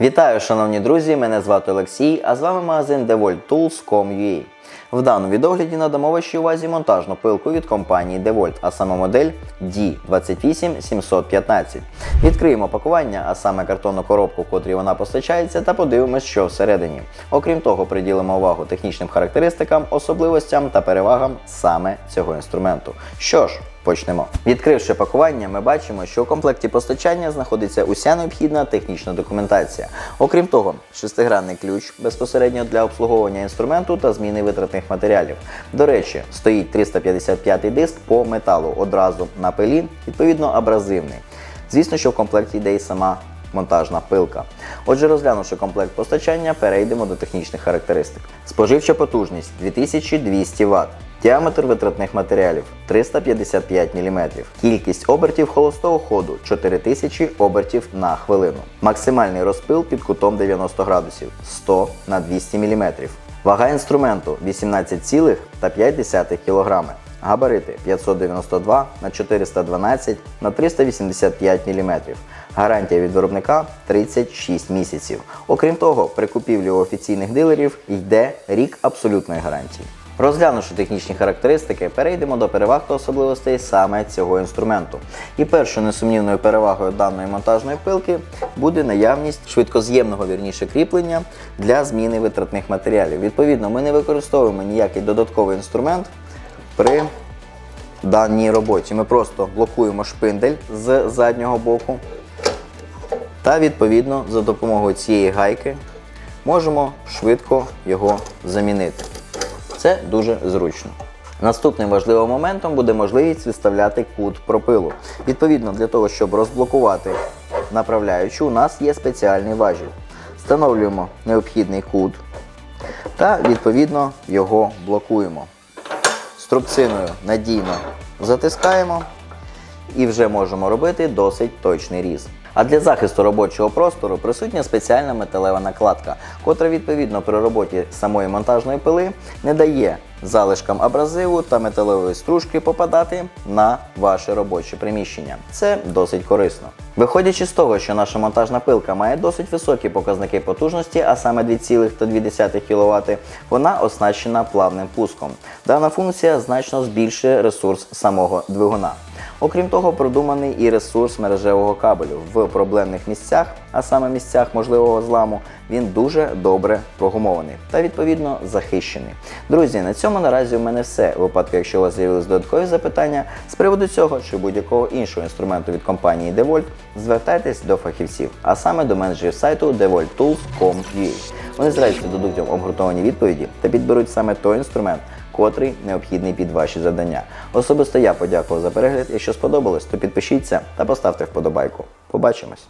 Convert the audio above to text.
Вітаю, шановні друзі! Мене звати Олексій, а з вами магазин DeWalt.Tools.com.ua. В даному відогляді надамо вашій увазі монтажну пилку від компанії DeWalt, а саме модель D28715. Відкриємо пакування, а саме картонну коробку, в котрій вона постачається, та подивимось, що всередині. Окрім того, приділимо увагу технічним характеристикам, особливостям та перевагам саме цього інструменту. Що ж, Почнемо. Відкривши пакування, ми бачимо, що у комплекті постачання знаходиться уся необхідна технічна документація. Окрім того, шестигранний ключ безпосередньо для обслуговування інструменту та зміни витратних матеріалів. До речі, стоїть 355 диск по металу одразу на пилі, відповідно абразивний. Звісно, що в комплекті йде і сама монтажна пилка. Отже, розглянувши комплект постачання, перейдемо до технічних характеристик. Споживча потужність 2200 Вт. Діаметр витратних матеріалів 355 мм. Кількість обертів холостого ходу 4000 обертів на хвилину. Максимальний розпил під кутом 90 градусів 100 на 200 мм. Вага інструменту 18,5 кг. Габарити 592 на 412 на 385 мм. Гарантія від виробника 36 місяців. Окрім того, при купівлі у офіційних дилерів йде рік абсолютної гарантії. Розглянувши технічні характеристики, перейдемо до переваг та особливостей саме цього інструменту. І першою несумнівною перевагою даної монтажної пилки буде наявність швидкоз'ємного вірніше кріплення для зміни витратних матеріалів. Відповідно, ми не використовуємо ніякий додатковий інструмент при даній роботі. Ми просто блокуємо шпиндель з заднього боку. Та відповідно за допомогою цієї гайки можемо швидко його замінити. Це дуже зручно. Наступним важливим моментом буде можливість виставляти кут пропилу. Відповідно, для того, щоб розблокувати направляючу, у нас є спеціальний важіль. Встановлюємо необхідний кут та відповідно його блокуємо. Струбциною надійно затискаємо і вже можемо робити досить точний різ. А для захисту робочого простору присутня спеціальна металева накладка, котра відповідно при роботі самої монтажної пили не дає залишкам абразиву та металевої стружки попадати на ваше робоче приміщення. Це досить корисно. Виходячи з того, що наша монтажна пилка має досить високі показники потужності, а саме 2,2 кВт, вона оснащена плавним пуском. Дана функція значно збільшує ресурс самого двигуна. Окрім того, продуманий і ресурс мережевого кабелю в проблемних місцях, а саме місцях можливого зламу, він дуже добре прогумований та відповідно захищений. Друзі, на цьому наразі у мене все. У випадку, якщо у вас з'явились додаткові запитання з приводу цього чи будь-якого іншого інструменту від компанії DeWalt, звертайтесь до фахівців, а саме до менеджерів сайту devolttools.com.ua. Вони з радістю дадуть вам обґрунтовані відповіді та підберуть саме той інструмент, котрий необхідний під ваші завдання. Особисто я подякував за перегляд. Якщо сподобалось, то підпишіться та поставте вподобайку. Побачимось!